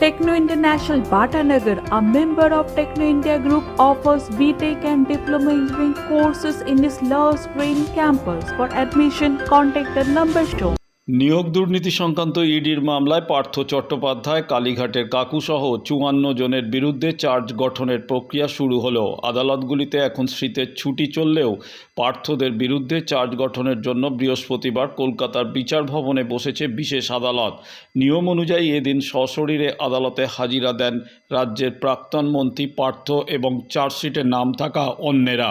Techno International Bhatanagar, a member of Techno India Group, offers BTEC and Diploma Engineering courses in its Love Green campus. For admission, contact the number shown. নিয়োগ দুর্নীতি সংক্রান্ত ইডির মামলায় পার্থ চট্টোপাধ্যায় কালীঘাটের কাকুসহ চুয়ান্ন জনের বিরুদ্ধে চার্জ গঠনের প্রক্রিয়া শুরু হলো আদালতগুলিতে এখন শীতের ছুটি চললেও পার্থদের বিরুদ্ধে চার্জ গঠনের জন্য বৃহস্পতিবার কলকাতার বিচার ভবনে বসেছে বিশেষ আদালত। নিয়ম অনুযায়ী এদিন সশরীরে আদালতে হাজিরা দেন রাজ্যের প্রাক্তন মন্ত্রী পার্থ এবং চার্জশিটে নাম থাকা অন্যেরা।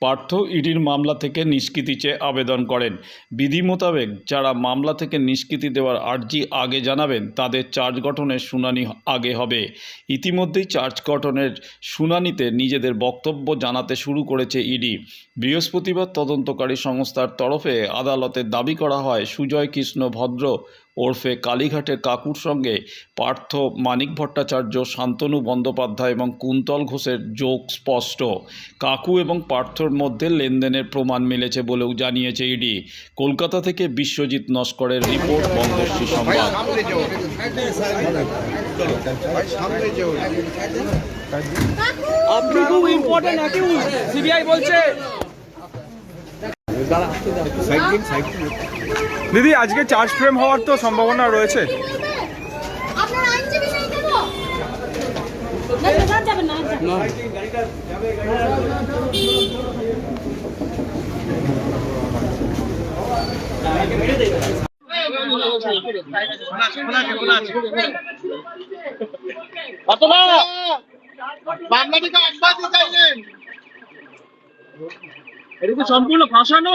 পার্থ ইডির মামলা থেকে নিষ্কৃতি চেয়ে আবেদন করেন। বিধি মোতাবেক যারা মামলা থেকে নিষ্কৃতি দেওয়ার আর্জি আগে জানাবেন, তাদের চার্জ গঠনের শুনানি আগে হবে। ইতিমধ্যেই চার্জ গঠনের শুনানিতে নিজেদের বক্তব্য জানাতে শুরু করেছে ইডি। বৃহস্পতিবার তদন্তকারী সংস্থার তরফে আদালতে দাবি করা হয়, সুজয় কৃষ্ণ ভদ্র ওরফে কালীঘাটের কাকুর সঙ্গে পার্থ মানিক ভট্টাচার্য, শান্তনু বন্দ্যোপাধ্যায় এবং কুন্তল ঘোষের যোগ স্পষ্ট। কাকু এবং পার্থর মধ্যে লেনদেনের প্রমাণ মিলেছে বলেও জানিয়েছে ইডি। কলকাতা থেকে বিশ্বজিৎ নস্করের রিপোর্ট বঙ্গশ্রী সংবাদ। আপনি খুব ইম্পর্টেন্ট সিবিআই বলছে। দিদি আজকে চার্জ ফ্রেম হওয়ার তো সম্ভাবনা রয়েছে। যাবেন। মামলাটিকে অব্যাহতি চাইলেন এটা তো সম্পূর্ণ ফাঁসানো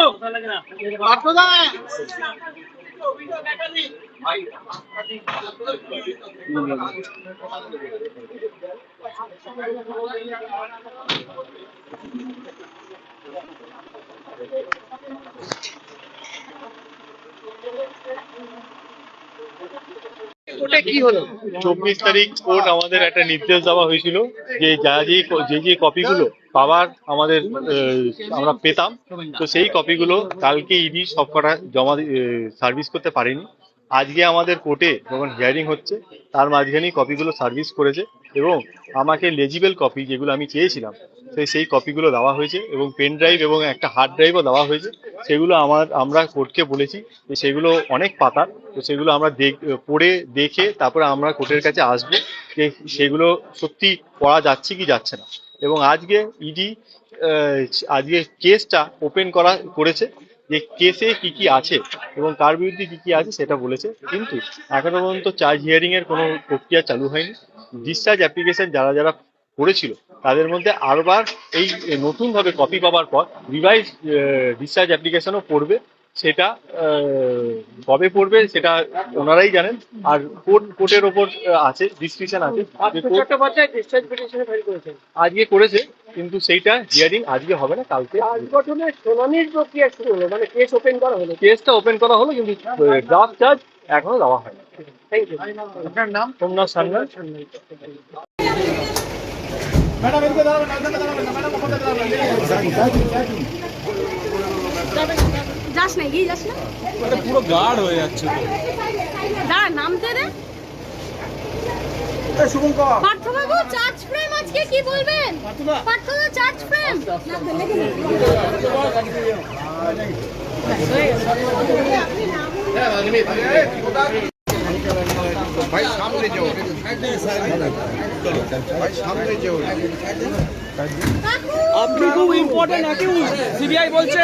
কি হলো? চব্বিশ তারিখ কোর্ট আমাদের একটা নির্দেশ দেওয়া হয়েছিল যে যা যে যে যে কপিগুলো পাওয়ার আমাদের আমরা পেতাম। তো সেই কপিগুলো কালকে ইডি সব কটা জমা সার্ভিস করতে পারেনি। আজকে আমাদের কোর্টে যখন হিয়ারিং হচ্ছে, তার মাঝখানেই কপিগুলো সার্ভিস করেছে এবং আমাকে লেজিবেল কপি যেগুলো আমি চেয়েছিলাম সেই সেই কপিগুলো দেওয়া হয়েছে এবং পেন ড্রাইভ এবং একটা হার্ড ড্রাইভও দেওয়া হয়েছে। সেগুলো আমার, আমরা কোর্টকে বলেছি যে সেগুলো অনেক পাতার তো সেগুলো আমরা দেখ, পড়ে দেখে তারপরে আমরা কোর্টের কাছে আসব যে সেগুলো সত্যি পড়া যাচ্ছে কি যাচ্ছে না। এবং আজকে ইডি আজকে কেসটা ওপেন করা করেছে যে কেসে কি কি আছে এবং কার বিরুদ্ধে কি কি আছে সেটা বলেছে। কিন্তু এখনও পর্যন্ত চার্জ হিয়ারিং এর কোনো প্রক্রিয়া চালু হয়নি। ডিসচার্জ অ্যাপ্লিকেশন যারা যারা করেছিল, তাদের মধ্যে আরবার এই নতুনভাবে কপি পাওয়ার পর রিভাইজ ডিসচার্জ অ্যাপ্লিকেশনও পড়বে। সেটা কবে পড়বে সেটা ওনারাই জানেন। আর কোর্ট কোর্টের ওপর আছে ডিসক্রিপশন আছে আজকে করেছে কিন্তু সেইটা হিয়ারিং আজকে হবে না কালকে। আজ গঠনের শুনানির প্রক্রিয়া শুরু হলো মানে কেস ওপেন করা হলো। কেসটা ওপেন করা হলো কিন্তু ড্রাফট চার্জ এখনও দেওয়া হয়নি। থ্যাংক ইউ আপনার নাম? সোমনাথ সান্যাল। যাস না এগিয়ে যাস না পুরো গাঢ় হয়ে যাচ্ছে দাঁড়া নামতে দে পার্থবাবু চার্জ ফ্রেম আজকে কি বলবেন পার্থদা চার্জ ফ্রেম ভাই সামনে যাও ভাই সামনে যাও আপনি খুব ইম্পর্টেন্ট অ্যাকিউজ সিবিআই বলছে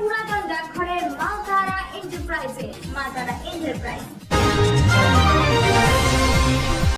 পুরাতন ডাকঘরের মালতারা এন্টারপ্রাইজে মালতারা এন্টারপ্রাইজ